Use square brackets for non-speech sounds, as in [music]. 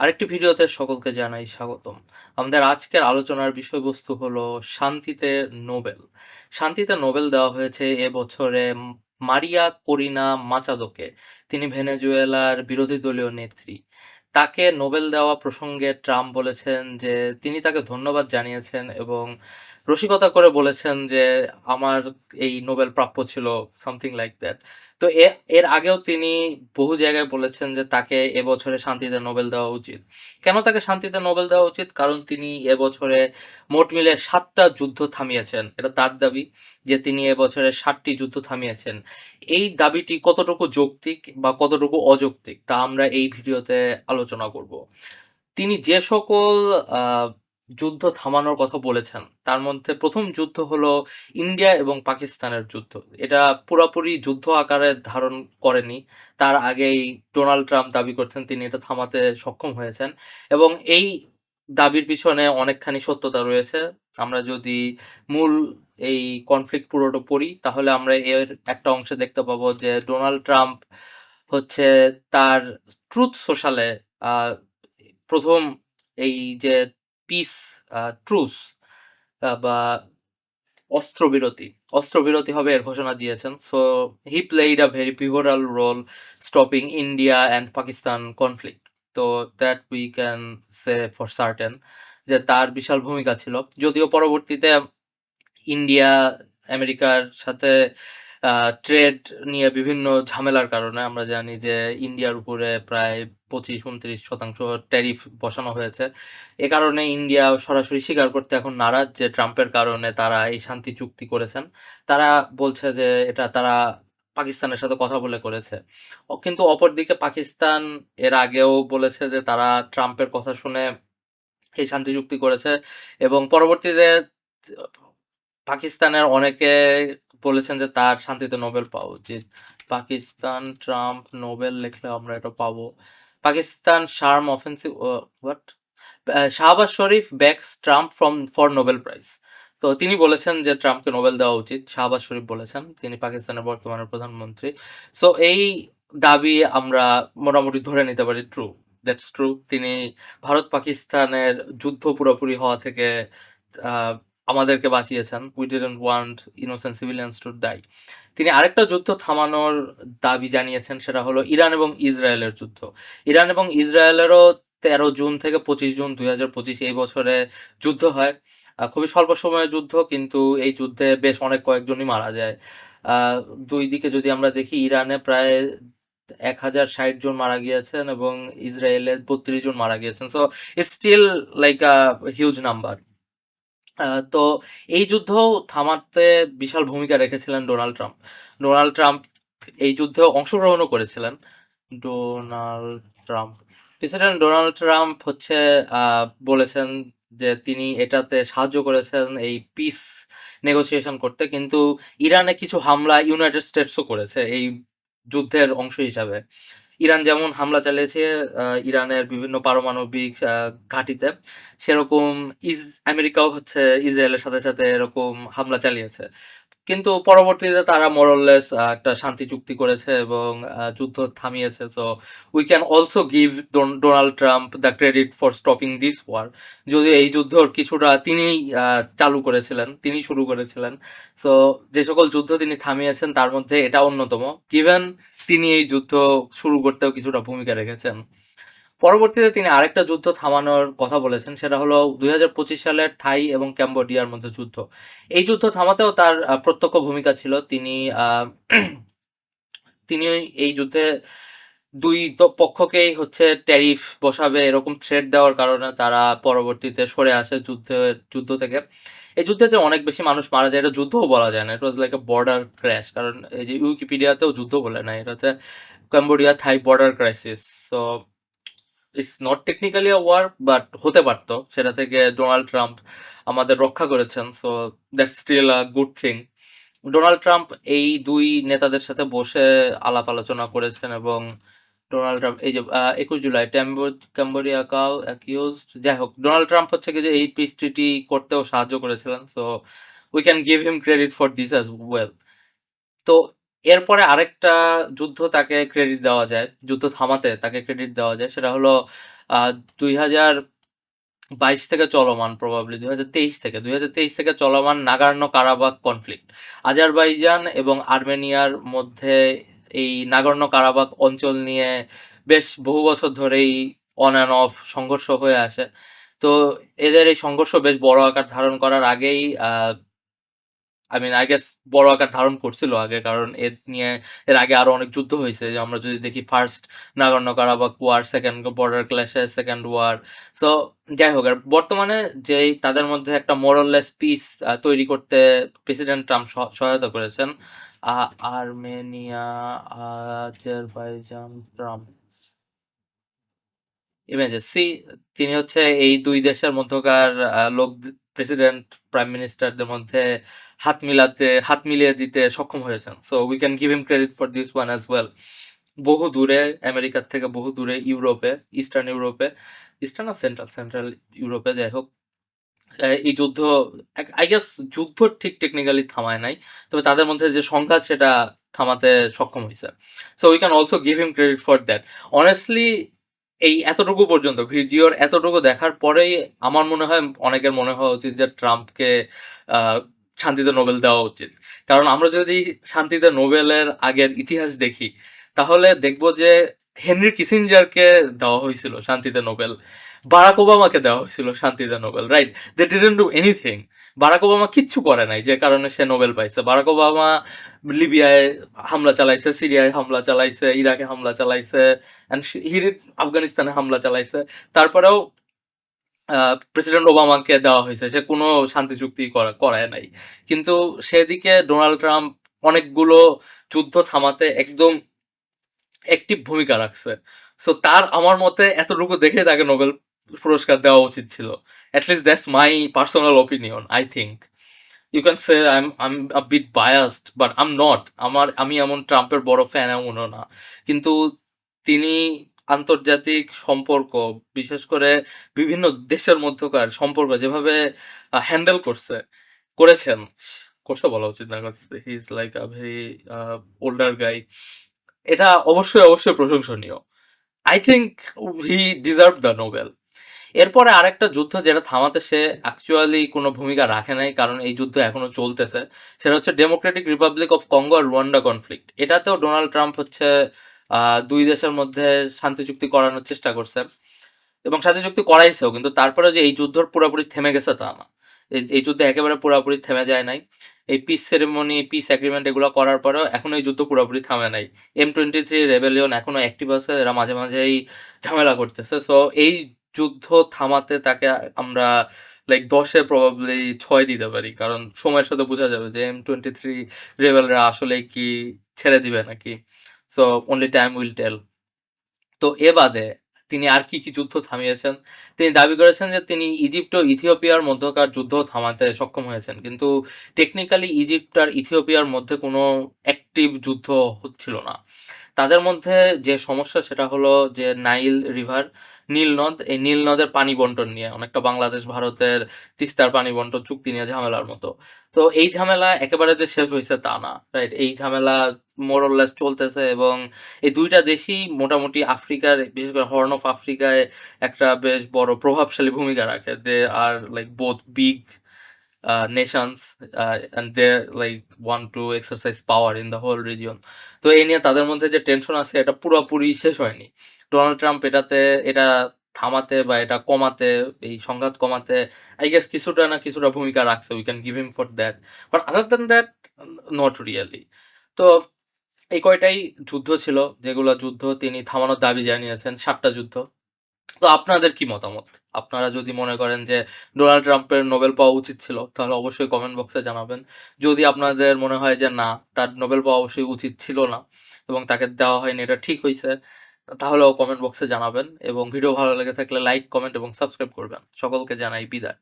আরেকটি ভিডিওতে সকলকে জানাই স্বাগতম। আমাদের আজকের আলোচনার বিষয়বস্তু হলো শান্তিতে নোবেল। শান্তিতে নোবেল দেওয়া হয়েছে এবছরে উম, মারিয়া করিনা মাচাদোকে। তিনি ভেনেজুয়েলার বিরোধী দলীয় নেত্রী। তাকে নোবেল দেওয়া প্রসঙ্গে ট্রাম্প বলেছেন যে, তিনি তাকে ধন্যবাদ জানিয়েছেন এবং রসিকতা করে বলেছেন যে, আমার এই নোবেল প্রাপ্য ছিল সামথিং লাইক that. তো এর আগেও তিনি বহু জায়গায় বলেছেন যে তাকে এবছরে শান্তিতে নোবেল দেওয়া উচিত। কেন তাকে শান্তিতে নোবেল দেওয়া উচিত? কারণ তিনি এবছরে মোট মিলে সাতটা যুদ্ধ থামিয়েছেন। এটা তার দাবি যে তিনি এবছরে ৭ টি যুদ্ধ থামিয়েছেন। এই দাবিটি কতটুকু যৌক্তিক বা কতটুকু অযৌক্তিক তা আমরা এই ভিডিওতে আলোচনা করব। তিনি যে সকল যুদ্ধ থামানোর কথা বলেছেন তার মধ্যে প্রথম যুদ্ধ হলো ইন্ডিয়া এবং পাকিস্তানের যুদ্ধ। এটা পুরাপুরি যুদ্ধ আকারে ধারণ করেনি। তার আগেই ডোনাল্ড ট্রাম্প দাবি করছেন তিনি এটা থামাতে সক্ষম হয়েছেন এবং এই দাবির পিছনে অনেকখানি সত্যতা রয়েছে। আমরা যদি মূল এই কনফ্লিক্ট পুরোটা পড়ি, তাহলে আমরা এর একটা অংশে দেখতে পাবো যে ডোনাল্ড ট্রাম্প হচ্ছে তার ট্রুথ সোশ্যালে প্রথম এই যে পিস ট্রুস বা অস্ত্রবিরতি, অস্ত্রবিরতি হবে এর ঘোষণা দিয়েছেন। So he played a very pivotal role stopping India and Pakistan conflict. তো that we can say for certain যে তার বিশাল ভূমিকা ছিল। যদিও পরবর্তীতে ইন্ডিয়া আমেরিকার সাথে ট্রেড নিয়ে বিভিন্ন ঝামেলার কারণে আমরা জানি যে ইন্ডিয়ার উপরে প্রায় ২৫-২৯% ট্যারিফ বসানো হয়েছে। এ কারণে ইন্ডিয়া সরাসরি স্বীকার করতে এখন নারাজ যে ট্রাম্পের কারণে তারা এই শান্তি চুক্তি করেছেন। তারা বলছে যে এটা তারা পাকিস্তানের সাথে কথা বলে করেছে। কিন্তু অপরদিকে পাকিস্তান এর আগেও বলেছে যে তারা ট্রাম্পের কথা শুনে এই শান্তি চুক্তি করেছে এবং পরবর্তীতে পাকিস্তানের অনেকে বলেছেন যে তার শান্তিতে নোবেল পাওয়া উচিত। পাকিস্তান, ট্রাম্প, নোবেল লিখলে আমরা এটা পাবো। Pakistan charm offensive what? Shahbaz Sharif begs Trump from for Nobel prize. তো তিনি বলেছেন যে ট্রাম্পকে নোবেল দেওয়া উচিত। শাহবাজ শরীফ বলেছেন। তিনি পাকিস্তানের বর্তমানে প্রধানমন্ত্রী। সো এই দাবি আমরা মোটামুটি ধরে নিতে পারি ট্রু। That's true. তিনি ভারত-পাকিস্তানের যুদ্ধ পুরোপুরি হওয়া থেকে আমাদেরকে বাঁচিয়েছেন। We didn't want innocent civilians to die. তিনি আরেকটা যুদ্ধ থামানোর দাবি জানিয়েছেন, সেটা হলো ইরান এবং ইসরায়েলের যুদ্ধ। ইরান এবং ইসরায়েলেরও ১৩ জুন থেকে ২৫ জুন ২০২৫ এই বছরে যুদ্ধ হয়। খুবই স্বল্প সময়ের যুদ্ধ, কিন্তু এই যুদ্ধে বেশ অনেক কয়েকজনই মারা যায়। ২ দিকে যদি আমরা দেখি, ইরানে প্রায় ১০৬০ জন মারা গিয়েছেন এবং ইসরায়েলে ৩২ জন মারা গিয়েছেন। So it's still like a huge number. তো এই যুদ্ধ থামাতে বিশাল ভূমিকা রেখেছিলেন ডোনাল্ড ট্রাম্প। ডোনাল্ড ট্রাম্প এই যুদ্ধে অংশগ্রহণও করেছিলেন। Donald Trump. President Donald Trump হচ্ছে বলেছেন যে তিনি এটাতে সাহায্য করেছেন এই পিস নেগোসিয়েশন করতে। কিন্তু ইরানে কিছু হামলা ইউনাইটেড স্টেটসও করেছে এই যুদ্ধের অংশ হিসাবে। ইরান যেমন হামলা চালিয়েছে ইরানের বিভিন্ন পারমাণবিক ঘাঁটিতে, সেরকম ইস আমেরিকাও হচ্ছে ইসরায়েলের সাথে, সাথে এরকম হামলা চালিয়েছে। কিন্তু পরবর্তীতে তারা আ একটা শান্তি চুক্তি করেছে এবং যুদ্ধ থামিয়েছে। So we can also give Don Donald Trump the credit for stopping this war. যদিও এই যুদ্ধর কিছুটা তিনিই চালু করেছিলেন, তিনি শুরু করেছিলেন। সো যে সকল যুদ্ধ তিনি থামিয়েছেন তার মধ্যে এটা অন্যতম। গিভেন তিনি এই যুদ্ধ শুরু করতেও কিছুটা ভূমিকা রেখেছেন। পরবর্তীতে তিনি আরেকটা যুদ্ধ থামানোর কথা বলেছেন, সেটা হলো ২০২৫ সালের থাই এবং ক্যাম্বোডিয়ার মধ্যে যুদ্ধ। এই যুদ্ধ থামাতেও তার প্রত্যক্ষ ভূমিকা ছিল। তিনি [clears throat] তিনি এই যুদ্ধে ২ ত পক্ষকেই হচ্ছে ট্যারিফ বসাবে, এরকম থ্রেট দেওয়ার কারণে তারা পরবর্তীতে সরে আসে যুদ্ধের, যুদ্ধ থেকে। এই যুদ্ধে যে অনেক বেশি মানুষ মারা যায়, এটা যুদ্ধও বলা যায় না। It was like a border crash. কারণ এই যে উইকিপিডিয়াতেও যুদ্ধ বলে না। এটা হচ্ছে Cambodia Thai border crisis. So it's not technically a war but হতে পারতো সেটা থেকে ডোনাল্ড ট্রাম্প আমাদের রক্ষা করেছেন। So that still a good thing. Donald Trump এই দুই নেতাদের সাথে বসে আলাপ আলোচনা করেছেন এবং ডোনাল্ড ট্রাম্প এই যে ২১ জুলাই ক্যাম্বোডিয়া কাও অ্যাকিউজড যাই হোক ডোনাল্ড ট্রাম্প হচ্ছে যে এই পিস ট্রিটি করতেও সাহায্য করেছিলেন। So we can give him credit for this as well. তো এরপরে আরেকটা যুদ্ধ তাকে ক্রেডিট দেওয়া যায়। যুদ্ধ থামাতে তাকে ক্রেডিট দেওয়া যায়। সেটা হলো দুই হাজার বাইশ থেকে চলমান প্রবাবলি ২০২৩ থেকে ২০২৩ থেকে চলমান নাগোর্নো-কারাবাখ কনফ্লিক্ট। আজারবাইজান এবং আর্মেনিয়ার মধ্যে এই নাগোর্নো-কারাবাখ অঞ্চল নিয়ে বেশ বহু বছর ধরেই অন অ্যান্ড অফ সংঘর্ষ হয়ে আসে। তো এদের এই সংঘর্ষ বেশ বড় আকার ধারণ করার আগেই আই মিন আই গেস বড় আকার ধারণ করছিল আগে। কারণ এর নিয়ে এর আগে আরও অনেক যুদ্ধ হয়েছে যে আমরা যদি দেখি first Nagorno Karabakh war, second border clashes, second war. So যাই হোক আর বর্তমানে যেই তাদের মধ্যে একটা মোর অর পিস তৈরি করতে প্রেসিডেন্ট ট্রাম্প সহায়তা করেছেন। Armenia, Azerbaijan, Trump. Images see তিনি হচ্ছে এই ২ দেশের মধ্যকার লোক প্রেসিডেন্ট, প্রাইম মিনিস্টারদের মধ্যে হাত মিলাতে হাত মিলিয়ে দিতে সক্ষম হয়েছেন। So we can give him credit for this one as well. বহু দূরে আমেরিকার থেকে বহু দূরে ইউরোপে, ইস্টার্ন ইউরোপে, ইস্টার্ন না সেন্ট্রাল? সেন্ট্রাল ইউরোপে যাই হোক। এই যুদ্ধ আই গেস যুদ্ধ ঠিক টেকনিক্যালি থামায় নাই। তবে তাদের মধ্যে যে সংঘাত সেটা থামাতে সক্ষম হয়েছে so we can also give him credit for that. Honestly এই এতটুকু পর্যন্ত ভিডিওর এতটুকু দেখার পরেই আমার মনে হয় অনেকের মনে হওয়া উচিত যে ট্রাম্পকে শান্তিতে নোবেল দেওয়া উচিত। কারণ আমরা যদি শান্তিতে নোবেলের আগের ইতিহাস দেখি, তাহলে দেখব যে হেনরি কিসিঞ্জারকে দেওয়া হয়েছিল শান্তিতে নোবেল। বারাক ওবামাকে দেওয়া হইছিল শান্তিতে Nobel, right? They didn't do anything. Barack Obama কিচ্ছু করে নাই যে কারণে সে নোবেল পাইছে। বারাক ওবামা লিবিয়ায় হামলা চালাইছে, সিরিয়ায় হামলা চালাইছে, ইরাকে হামলা চালাইছে, অ্যান্ড হি আফগানিস্তানে হামলা চালাইছে। তারপরেও প্রেসিডেন্ট ওবামাকে দেওয়া হয়েছে সে কোনো শান্তি চুক্তি করায় নাই। কিন্তু সেদিকে ডোনাল্ড ট্রাম্প অনেকগুলো যুদ্ধ থামাতে একদম অ্যাক্টিভ ভূমিকা রাখছে। সো তার আমার মতে এতটুকু দেখে তাকে নোবেল পুরস্কার দেওয়া উচিত ছিল। At least that's my personal opinion I think. You can say I I a bit biased but I am not. আমার আমি এমন ট্রাম্পের বড় ফ্যান এমনও না। কিন্তু তিনি আন্তর্জাতিক সম্পর্ক বিশেষ করে বিভিন্ন দেশের মধ্যকার সম্পর্ক যেভাবে হ্যান্ডেল করছে করেছেন, করছে বলা উচিত না। He is like a very older guy. এটা অবশ্যই, অবশ্যই প্রশংসনীয়। I think he deserve the Nobel. এরপরে আরেকটা যুদ্ধ যেটা থামাতে সে অ্যাকচুয়ালি কোনো ভূমিকা রাখে নাই। কারণ এই যুদ্ধ এখনও চলতেছে। সেটা হচ্ছে ডেমোক্রেটিক রিপাবলিক অফ কঙ্গো আর রুয়ান্ডা কনফ্লিক্ট। এটাতেও ডোনাল্ড ট্রাম্প হচ্ছে দুই দেশের মধ্যে শান্তি চুক্তি করানোর চেষ্টা করছে। এবং শান্তি চুক্তি করাইছেও। কিন্তু তারপরেও যে এই যুদ্ধ পুরোপুরি থেমে গেছে তা না। এই যুদ্ধ একেবারে পুরোপুরি থেমে যায় নাই। এই পিস সেরেমনি, পিস এগ্রিমেন্ট এগুলো করার পরেও এখনও এই যুদ্ধ পুরোপুরি থামে নাই। M23 রেবেলিয়ন এখনও অ্যাক্টিভ আছে। এরা মাঝে, মাঝেই ঝামেলা করতেছে। সো এই যুদ্ধ থামাতে তাকে আমরা লাইক ১০ এ প্রবাবলি ৬ দিতে পারি। কারণ সময়ের সাথে বোঝা যাবে যে M23 রেবেলরা আসলেই কি ছেড়ে দিবে নাকি। So only time will tell. তো এ বাদে তিনি আর কি, কি যুদ্ধ থামিয়েছেন? তিনি দাবি করেছেন যে তিনি ইজিপ্ট ও ইথিওপিয়ার মধ্যকার যুদ্ধ থামাতে সক্ষম হয়েছেন। কিন্তু টেকনিক্যালি ইজিপ্ট আর ইথিওপিয়ার মধ্যে কোনো অ্যাক্টিভ যুদ্ধ হচ্ছিল না। তাদের মধ্যে যে সমস্যা সেটা হলো যে নাইল রিভার, নীল নদ। এই নীল নদের পানি বন্টন নিয়ে অনেকটা বাংলাদেশ ভারতের তিস্তার পানি বন্টন চুক্তি নিয়ে ঝামেলার মতো। তো এই ঝামেলা একেবারে যে শেষ হয়েছে তা না, রাইট? এই ঝামেলা মোর অর চলতেছে এবং এই দুইটা দেশই মোটামুটি আফ্রিকার বিশেষ করে হর্ন অফ আফ্রিকায় একটা বেশ বড় প্রভাবশালী ভূমিকা রাখে। They are like both big uh nations uh and they like want to exercise power in the whole region. তো এই নিয়ে তাদের মধ্যে যে টেনশন আছে এটা পুরোপুরি শেষ হয়নি। ডোনাল্ড ট্রাম্প এটাতে এটা থামাতে বা এটা কমাতে, এই সংঘাত কমাতে আই গেস কিছুটা না কিছুটা ভূমিকা রাখছে। We can give him for that. But other than that not really. তো এই কয়টাই যুদ্ধ ছিল যেগুলো যুদ্ধ তিনি থামানোর দাবি জানিয়েছেন ৭ টা যুদ্ধ। তো আপনাদের কি মতামত? আপনারা যদি মনে করেন যে ডোনাল্ড ট্রাম্পের নোবেল পাওয়া উচিত ছিল তাহলে অবশ্যই কমেন্ট বক্সে জানাবেন। যদি আপনাদের মনে হয় যে না তার নোবেল পাওয়া অবশ্যই উচিত ছিল না এবং তাকে দেওয়া হয়নি এটা ঠিক হয়েছে তাহলেও কমেন্ট বক্সে জানাবেন এবং ভিডিও ভালো লেগে থাকলে লাইক, কমেন্ট এবং সাবস্ক্রাইব করবেন। সকলকে জানাই বিদায়।